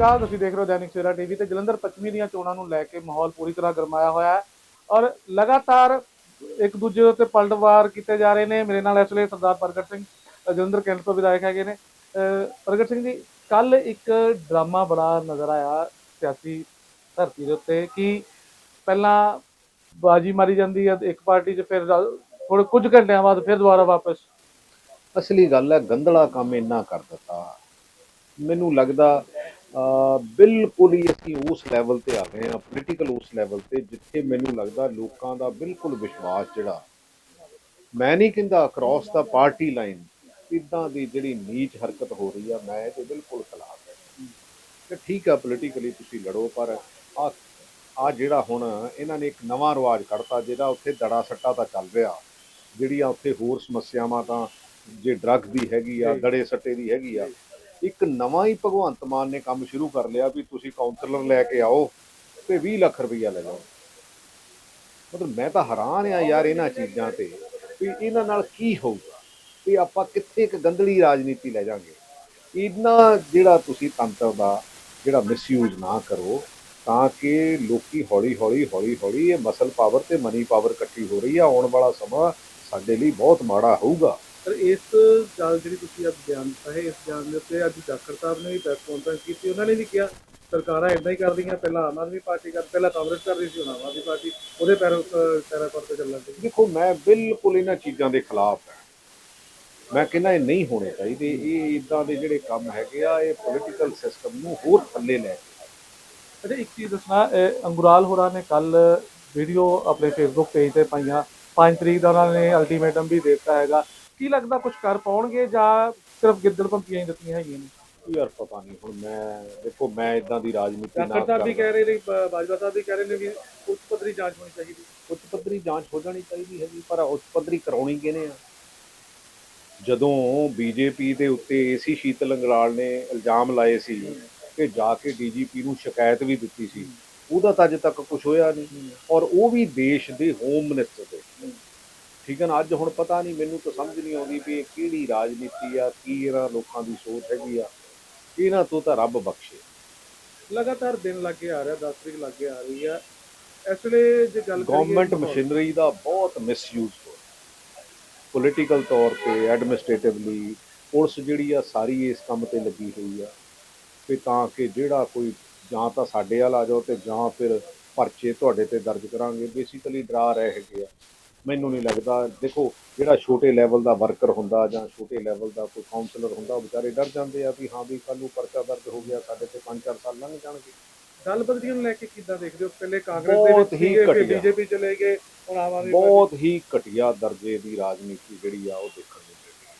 ਅਕਾਲ, ਤੁਸੀਂ ਦੇਖ ਰਹੇ ਹੋ ਦੈਨਿਕ ਸਵੇਰਾ ਟੀਵੀ ਤੇ ਜਲੰਧਰ ਪੱਛਮੀ ਦੀਆਂ ਚੋਣਾਂ ਨੂੰ ਲੈ ਕੇ ਮਾਹੌਲ ਪੂਰੀ ਤਰ੍ਹਾਂ ਗਰਮਾਇਆ ਹੋਇਆ ਹੈ ਔਰ ਲਗਾਤਾਰ ਇੱਕ ਦੂਜੇ ਦੇ ਉੱਤੇ ਪਲਟਵਾਰ ਕੀਤੇ ਜਾ ਰਹੇ ਨੇ। ਮੇਰੇ ਨਾਲ ਇਸ ਵੇਲੇ ਸਰਦਾਰ ਪ੍ਰਗਟ ਸਿੰਘ ਜਲੰਧਰ ਕੈਂਟ ਤੋਂ ਵਿਧਾਇਕ ਹੈਗੇ ਨੇ। ਪ੍ਰਗਟ ਸਿੰਘ ਜੀ ਕੱਲ ਇੱਕ ਡਰਾਮਾ ਬੜਾ ਨਜ਼ਰ ਆਇਆ ਸਿਆਸੀ ਧਰਤੀ ਦੇ ਉੱਤੇ ਕਿ ਪਹਿਲਾਂ ਬਾਜੀ ਮਾਰੀ ਜਾਂਦੀ ਹੈ, ਇੱਕ ਪਾਰਟੀ 'ਚ ਫਿਰ ਥੋੜੇ ਕੁਝ ਘੰਟਿਆਂ ਬਾਅਦ ਫਿਰ ਦੁਬਾਰਾ ਵਾਪਸ। ਅਸਲੀ ਗੱਲ ਹੈ, ਗੰਧਲਾ ਕੰਮ ਇੰਨਾ ਕਰ ਦਿੱਤਾ। ਮੈਨੂੰ ਲੱਗਦਾ ਬਿਲਕੁਲ ਹੀ ਅਸੀਂ ਉਸ ਲੈਵਲ ਤੇ ਆ ਗਏ ਆ ਪੋਲੀਟੀਕਲ ਉਸ ਲੈਵਲ ਤੇ ਜਿੱਥੇ ਮੈਨੂੰ ਲੱਗਦਾ ਲੋਕਾਂ ਦਾ ਬਿਲਕੁਲ ਵਿਸ਼ਵਾਸ ਜਿਹੜਾ ਮੈਂ ਨਹੀਂ ਕਹਿੰਦਾ ਅਕ੍ਰੋਸ ਦਾ ਪਾਰਟੀ ਲਾਈਨ ਇਦਾਂ ਦੀ ਜਿਹੜੀ ਨੀਚ ਹਰਕਤ ਹੋ ਰਹੀ ਆ ਮੈਂ ਇਹਦੇ ਬਿਲਕੁਲ ਖਿਲਾਫ ਹੈ ਤੇ ਠੀਕ ਆ ਪੋਲੀਟੀਕਲੀ ਤੁਸੀਂ ਲੜੋ ਪਰ ਆ ਆ ਜਿਹੜਾ ਹੁਣ ਇਹਨਾਂ ਨੇ ਇੱਕ ਨਵਾਂ ਰਿਵਾਜ ਕੱਢਤਾ ਜਿਹੜਾ ਉੱਥੇ ਦੜਾ ਸੱਟਾ ਤਾਂ ਚੱਲ ਰਿਹਾ ਜਿਹੜੀਆਂ ਉੱਥੇ ਹੋਰ ਸਮੱਸਿਆਵਾਂ ਤਾਂ ਜੇ ਡਰੱਗ ਦੀ ਹੈਗੀ ਆ। ਦੜੇ ਸੱਟੇ ਦੀ ਹੈਗੀ ਆ ਇੱਕ ਨਵਾਂ ਹੀ ਭਗਵੰਤ ਮਾਨ ਨੇ ਕੰਮ ਸ਼ੁਰੂ ਕਰ ਲਿਆ ਵੀ ਤੁਸੀਂ ਕਾਉਂਸਲਰ ਲੈ ਕੇ ਆਓ ਤੇ 20 ਲੱਖ ਰੁਪਈਆ ਲੈ ਲਓ। ਮਤਲਬ ਮੈਂ ਤਾਂ ਹੈਰਾਨ ਆ ਯਾਰ ਇਹਨਾਂ ਚੀਜ਼ਾਂ ਤੇ ਵੀ ਇਹਨਾਂ ਨਾਲ ਕੀ ਹੋਊਗਾ? ਵੀ ਆਪਾਂ ਕਿੱਥੇ ਇੱਕ ਗੰਦਲੀ ਰਾਜਨੀਤੀ ਲੈ ਜਾਾਂਗੇ? ਇਹਨਾਂ ਜਿਹੜਾ ਤੁਸੀਂ ਤੰਤਰ ਦਾ ਜਿਹੜਾ ਮਿਸਯੂਜ਼ ਨਾ ਕਰੋ ਤਾਂ ਕਿ ਲੋਕੀ ਹੌਲੀ ਹੌਲੀ ਹੌਲੀ ਹੌਲੀ ਇਹ ਮਸਲ ਪਾਵਰ ਤੇ ਮਨੀ ਪਾਵਰ ਇਕੱਠੀ ਹੋ ਰਹੀ ਆ, ਆਉਣ ਵਾਲਾ ਸਮਾਂ ਸਾਡੇ ਲਈ ਬਹੁਤ ਮਾੜਾ ਹੋਊਗਾ। ਪਰ ਇਸ ਗੱਲ ਜਿਹੜੀ ਤੁਸੀਂ ਅੱਜ ਬਿਆਨ ਦਿੱਤਾ ਹੈ ਇਸ ਬਿਆਨ ਦੇ ਉੱਤੇ ਅੱਜ ਜਾਖੜ ਸਾਹਿਬ ਨੇ ਵੀ ਪ੍ਰੈਸ ਕਾਨਫਰੰਸ ਕੀਤੀ ਉਹਨਾਂ ਨੇ ਵੀ ਕਿਹਾ ਸਰਕਾਰਾਂ ਇਦਾਂ ਹੀ ਕਰਦੀਆਂ ਪਹਿਲਾਂ ਆਮ ਆਦਮੀ ਪਾਰਟੀ ਕਰ ਪਹਿਲਾਂ ਕਾਂਗਰਸ ਕਰ ਰਹੀ ਸੀ ਹੁਣ ਆਮ ਆਦਮੀ ਪਾਰਟੀ ਉਹਦੇ ਪੈਰ ਪੈਰਾਂ ਪਰ ਤੇ ਚੱਲਣ ਦੀ ਦੇਖੋ ਮੈਂ ਬਿਲਕੁਲ ਇਹਨਾਂ ਚੀਜ਼ਾਂ ਦੇ ਖਿਲਾਫ ਹਾਂ। ਮੈਂ ਕਹਿੰਦਾ ਇਹ ਨਹੀਂ ਹੋਣੇ ਚਾਹੀਦੇ ਇਹ ਇਦਾਂ ਦੇ ਜਿਹੜੇ ਕੰਮ ਹੈਗੇ ਆ ਇਹ ਪੋਲੀਟੀਕਲ ਸਿਸਟਮ ਨੂੰ ਹੋਰ ਥੱਲੇ ਲੈ ਕੇ। ਅੱਛਾ ਇੱਕ ਚੀਜ਼ ਦੱਸਣਾ ਅੰਗੁਰਾਲ ਹੋਰਾਂ ਨੇ ਕੱਲ ਵੀਡੀਓ ਆਪਣੇ ਫੇਸਬੁੱਕ ਪੇਜ ਤੇ ਪਾਈਆਂ। 5 ਤਰੀਕ ਦਾ ਉਹਨਾਂ ਨੇ ਅਲਟੀਮੇਟਮ ਵੀ ਦੇ ਦਿੱਤਾ ਹੈਗਾ। ਕੀ ਲੱਗਦਾ ਕੁਝ ਕਰ ਪਾਉਣਗੇ ਜਾਂ ਸਿਰਫ ਗਿੱਦੜ ਪੰਪੀਆਂ ਹੀ ਦਿੱਤੀਆਂ ਹੈਗੀਆਂ ਨੇ? ਯਾਰ ਪਤਾ ਨਹੀਂ ਹੁਣ ਮੈਂ ਦੇਖੋ ਮੈਂ ਇਦਾਂ ਦੀ ਰਾਜਨੀਤੀ ਨਾ ਸਾਹਿਬ ਵੀ। ਕਹਿ ਰਹੇ ਨੇ ਬ- ਬਾਜਵਾ ਸਾਹਿਬ ਵੀ ਕਹਿ ਰਹੇ ਨੇ ਵੀ ਉੱਚ ਪੱਧਰੀ ਜਾਂਚ ਹੋਣੀ ਚਾਹੀਦੀ। ਉੱਚ ਪੱਧਰੀ ਜਾਂਚ ਹੋ ਜਾਣੀ ਚਾਹੀਦੀ ਹੈਗੀ ਪਰ ਉੱਚ ਪੱਧਰੀ ਕਰਾਉਣੀ ਕਿਹਨੇ ਆ? ਜਦੋਂ ਬੀਜੇਪੀ ਦੇ ਉੱਤੇ ਏਸੀ ਸ਼ੀਤਲ ਅੰਗਰਾਲ ਨੇ ਇਲਜ਼ਾਮ ਲਾਏ ਸੀ ਕਿ ਜਾ ਕੇ ਡੀਜੀਪੀ ਨੂੰ ਸ਼ਿਕਾਇਤ ਵੀ ਦਿੱਤੀ ਸੀ ਉਹਦਾ ਤਾਂ ਅਜੇ ਤੱਕ ਕੁਝ ਹੋਇਆ ਨਹੀਂ। ਔਰ ਉਹ ਵੀ ਦੇਸ਼ ਦੇ ਹੋਮ ਮਿਨਿਸਟਰ ਦੇ ਠੀਕ ਹੈ ਨਾ? ਅੱਜ ਹੁਣ ਪਤਾ ਨਹੀਂ ਮੈਨੂੰ ਤਾਂ ਸਮਝ ਨਹੀਂ ਆਉਂਦੀ ਵੀ ਇਹ ਕਿਹੜੀ ਰਾਜਨੀਤੀ ਆ ਕੀ ਇਹਨਾਂ ਲੋਕਾਂ ਦੀ ਸੋਚ ਹੈਗੀ ਆ। ਇਹਨਾਂ ਤੋਂ ਤਾਂ ਰੱਬ ਬਖਸ਼ੇ। ਲਗਾਤਾਰ ਦਿਨ ਲੱਗੇ ਆ ਰਿਹਾ 10 ਤਰੀਕ ਲੱਗੇ ਆ ਰਹੀ ਆ। ਇਸ ਵੇਲੇ ਜੇ ਗੱਲ ਕਰੀਏ ਗਵਰਨਮੈਂਟ ਮਸ਼ੀਨਰੀ ਦਾ ਬਹੁਤ ਮਿਸਯੂਜ਼ ਹੋ ਪੋਲੀਟੀਕਲ ਤੌਰ ਤੇ ਐਡਮਿਨਿਸਟ੍ਰੇਟਿਵਲੀ ਪੁਲਿਸ ਜਿਹੜੀ ਆ ਸਾਰੀ ਇਸ ਕੰਮ ਤੇ ਲੱਗੀ ਹੋਈ ਆ। ਤੇ ਤਾਂ ਕਿ ਜਿਹੜਾ ਕੋਈ ਜਾਂ ਤਾਂ ਸਾਡੇ ਵੱਲ ਆ ਜਾਓ ਤੇ ਜਾਂ ਫਿਰ ਪਰਚੇ ਤੁਹਾਡੇ ਤੇ ਦਰਜ ਕਰਾਂਗੇ। ਬੇਸਿਕਲੀ ਡਰਾ ਰਹੇ ਹੈਗੇ ਆ। ਮੈਨੂੰ ਨਹੀਂ ਲੱਗਦਾ। ਦੇਖੋ ਜਿਹੜਾ ਛੋਟੇ ਲੈਵਲ ਦਾ ਵਰਕਰ ਹੁੰਦਾ ਜਾਂ ਛੋਟੇ ਲੈਵਲ ਦਾ ਕੋਈ ਕਾਉਂਸਲਰ ਹੁੰਦਾ ਉਹ ਵਿਚਾਰੇ ਡਰ ਜਾਂਦੇ ਆ ਵੀ ਹਾਂ ਵੀ ਕੱਲ ਨੂੰ ਪਰਚਾ ਦਰਜ ਹੋ ਗਿਆ ਸਾਡੇ ਤੇ 5-4 ਸਾਲ ਲੰਘ ਜਾਣਗੇ। ਗੱਲ ਬਦਲੀਆਂ ਨੂੰ ਲੈ ਕੇ ਕਿੱਦਾਂ ਦੇਖਦੇ ਹੋ? ਪਹਿਲੇ ਕਾਂਗਰਸ ਦੇ ਵਿੱਚ ਹੀ ਫਿਰ ਘਟੀਆ। ਬੀਜੇਪੀ ਚਲੇ ਗਏ ਹੁਣ ਆਮ ਆਦਮੀ ਬਹੁਤ ਹੀ ਘਟੀਆ ਦਰਜੇ ਦੀ ਰਾਜਨੀਤੀ ਜਿਹੜੀ ਆ ਉਹ ਦੇਖਣ ਨੂੰ ਮਿਲਦੀ ਹੈ।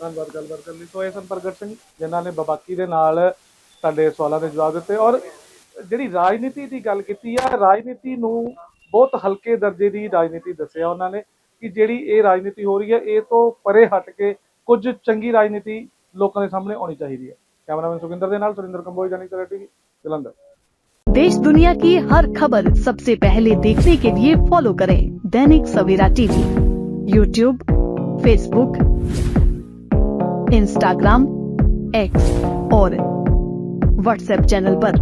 ਧੰਨਵਾਦ ਗੱਲਬਾਤ ਕਰਨ ਲਈ। ਸੋ ਇਹ ਸਨ ਪ੍ਰਗਟ ਸਿੰਘ ਜਿਨ੍ਹਾਂ ਨੇ ਬਬਾਕੀ ਦੇ ਨਾਲ ਸਾਡੇ ਸਵਾਲਾਂ ਦੇ ਜਵਾਬ ਦਿੱਤੇ। ਔਰ ਜਿਹੜੀ ਰਾਜਨੀਤੀ ਦੀ ਗੱਲ ਕੀਤੀ ਆ ਰਾਜਨੀਤੀ ਨੂੰ ਬਹੁਤ ਹਲਕੇ ਦਰਜੇ ਦੀ ਰਾਜਨੀਤੀ ਦੱਸਿਆ ਉਹਨਾਂ ਨੇ ਕਿ ਜਿਹੜੀ ਇਹ ਰਾਜਨੀਤੀ ਹੋ ਰਹੀ ਹੈ ਇਹ ਤੋਂ ਪਰੇ ਹਟ ਕੇ ਕੁਝ ਚੰਗੀ ਰਾਜਨੀਤੀ ਲੋਕਾਂ ਦੇ ਸਾਹਮਣੇ ਆਉਣੀ ਚਾਹੀਦੀ ਹੈ ਕੈਮਰਾਮੈਨ ਸੁਖਿੰਦਰ ਦੇ ਨਾਲ ਸੁਰਿੰਦਰ ਕੰਬੋਜ ਜਾਨੀ ਤੇਰਾ ਟੀਵੀ ਜਲੰਧਰ देश दुनिया की हर खबर सबसे पहले देखने के लिए फॉलो करें Dainik Savera TV YouTube Facebook Instagram X और व्हाट्सएप चैनल पर।